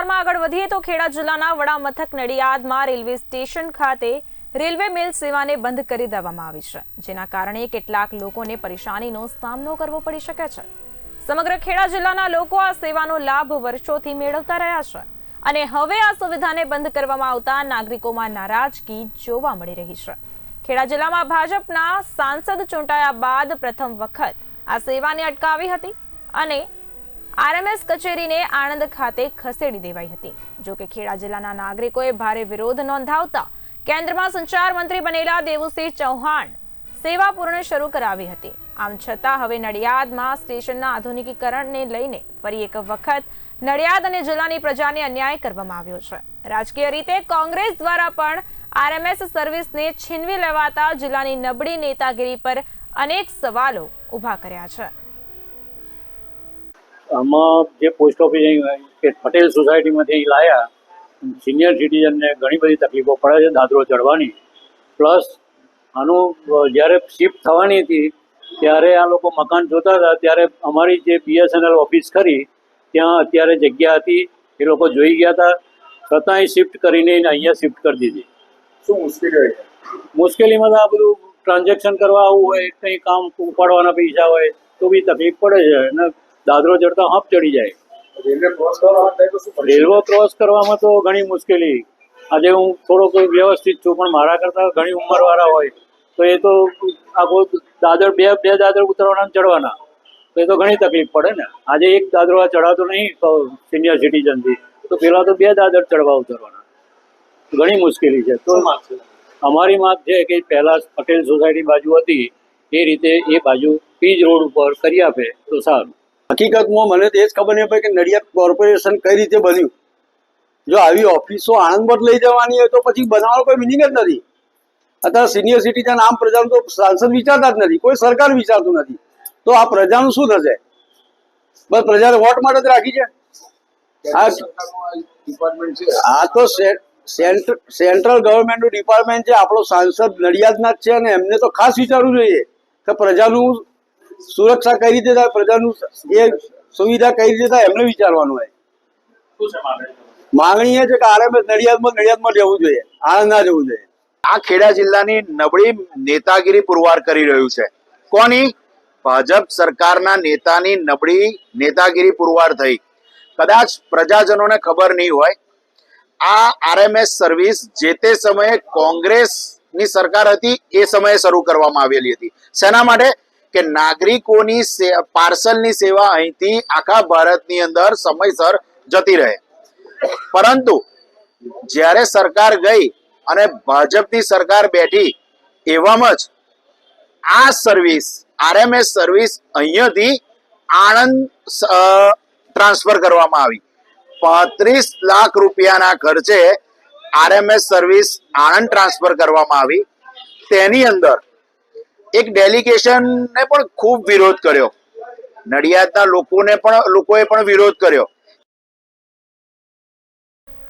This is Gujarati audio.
સમાચારમાં આગળ વધીએ તો ખેડા જિલ્લાના વડા મથક નડિયાદમાં રેલવે સ્ટેશન ખાતે રેલવે મેલ સેવાને બંધ કરી દેવામાં આવી છે, જેના કારણે કેટલાક લોકોને પરેશાનીનો સામનો કરવો પડી શકે છે. સમગ્ર ખેડા જિલ્લાના લોકો આ સેવાનો લાભ વર્ષોથી મેળવતા રહ્યા છે અને હવે આ સુવિધાને બંધ કરવામાં આવતા નાગરિકોમાં નારાજગી જોવા મળી રહી છે. ખેડા જિલ્લામાં ભાજપના સાંસદ ચૂંટાયા બાદ પ્રથમ વખત આ સેવાને અટકાવી હતી અને આરએમએસ કચેરીને આણંદ ખાતે ખસેડી દેવાઈ હતી. જોકે ખેડા જિલ્લાના નાગરિકોએ ભારે વિરોધ નોંધાવતા કેન્દ્રમાં સંચાર મંત્રી બનેલા દેવુસિંહ ચૌહાણ સેવા પૂર્ણ શરૂ કરાવી હતી. આમ છતાં હવે નડિયાદમાં સ્ટેશનના આધુનિકીકરણને લઈને ફરી એક વખત નડિયાદ અને જિલ્લાની પ્રજાને અન્યાય કરવામાં આવ્યો છે. રાજકીય રીતે કોંગ્રેસ દ્વારા પણ આરએમએસ સર્વિસને છીનવી લેવાતા જિલ્લાની નબળી નેતાગીરી પર અનેક સવાલો ઊભા કર્યા છે. આમાં જે પોસ્ટ ઓફિસ કે પટેલ સોસાયટીમાંથી અહીં લાયા સિનિયર સિટીઝનને ઘણી બધી તકલીફો પડે છે દાદરો ચડવાની. પ્લસ આનું જ્યારે શિફ્ટ થવાની હતી ત્યારે આ લોકો મકાન જોતા હતા ત્યારે અમારી જે બીએસએનએલ ઓફિસ ખરી ત્યાં અત્યારે જગ્યા હતી એ લોકો જોઈ ગયા હતા. છતાંય શિફ્ટ કરીને એને અહીંયા શિફ્ટ કરી દીધી. શું મુશ્કેલી છે? મુશ્કેલીમાં તો આ બધું ટ્રાન્ઝેક્શન કરવા આવવું હોય કંઈ કામ ઉપાડવાના પૈસા હોય તો બી તકલીફ પડે છે. અને દાદરો ચડતા હપ ચડી જાય. રેલવે ક્રોસ તો કરવામાં તો ઘણી મુશ્કેલી. આજે હું થોડોક વ્યવસ્થિત છું પણ મારા કરતાં ઘણી ઉંમરવાળા હોય તો એ તો આખો દાદર બે બે દાદર ઉતરવાના ચડવાના. તો એ તો ઘણી તકલીફ પડે ને. આજે એક દાદરો આ ચડાતો નહીં સિનિયર સિટીઝનથી તો પેલા તો બે દાદર ચડવા ઉતરવાના. ઘણી મુશ્કેલી છે. તો? અમારી માંગ છે કે પહેલાં પટેલ સોસાયટી બાજુ હતી એ રીતે એ બાજુ પીજ રોડ ઉપર કરી આપે તો સારું. હકીકતમાં મને તો એ જ ખબર નહીં પડી કે નડિયાદ કોર્પોરેશન કઈ રીતે બન્યું. જો આવી ઓફિસો આણંદમાં જ લઈ જવાની હોય તો પછી બનાવવાનો કોઈ મિનિંગ જ નથી. અત્યારે સિનિયર સિટીઝન આમ પ્રજાનું તો સાંસદ વિચારતા જ નથી કોઈ સરકાર વિચારતું નથી. તો આ પ્રજાનું શું થશે? બસ પ્રજાને વોટ માટે જ રાખી છે? આ તો સેન્ટ્રલ ગવર્મેન્ટનું ડિપાર્ટમેન્ટ છે આપણો સાંસદ નડિયાદના જ છે અને એમને તો ખાસ વિચારવું જોઈએ કે પ્રજાનું સુરક્ષા કઈ રીતે થાય પ્રજાનું એ સુવિધા કઈ રીતે થાય એમને વિચારવાનું હોય. માંગણી? માંગણી એ છે કે આરએમએસ નડિયાદમાં નડિયાદમાં જવું જોઈએ આણંદ ના જવું જોઈએ. આ ખેડા જિલ્લાની નબળી નેતાગીરી પુરવાર કરી રહ્યું છે. કોની? ભાજપ સરકારના નેતાની નબળી નેતાગીરી પુરવાર થઈ. કદાચ પ્રજાજનોને ખબર નહીં હોય આ આરએમએસ સર્વિસ જે તે સમયે કોંગ્રેસની સરકાર હતી એ સમયે શરૂ કરવામાં આવેલી હતી. શેના માટે? કે નાગરિકોની પાર્સલની સેવા અહીંથી આખા ભારતની અંદર સમયસર જતી રહે. પરંતુ જ્યારે સરકાર ગઈ અને ભાજપની સરકાર બેઠી, એવામાં જ આ સર્વિસ આરએમએસ સર્વિસ અહીંયાથી આણંદ ટ્રાન્સફર કરવામાં આવી. પાંત્રીસ લાખ રૂપિયાના ખર્ચે આરએમએસ સર્વિસ આણંદ ટ્રાન્સફર કરવામાં આવી. તેની અંદર એક ડેલિગેશનને પણ ખૂબ વિરોધ કર્યો. નડિયાદના લોકોને પણ લોકોએ પણ વિરોધ કર્યો.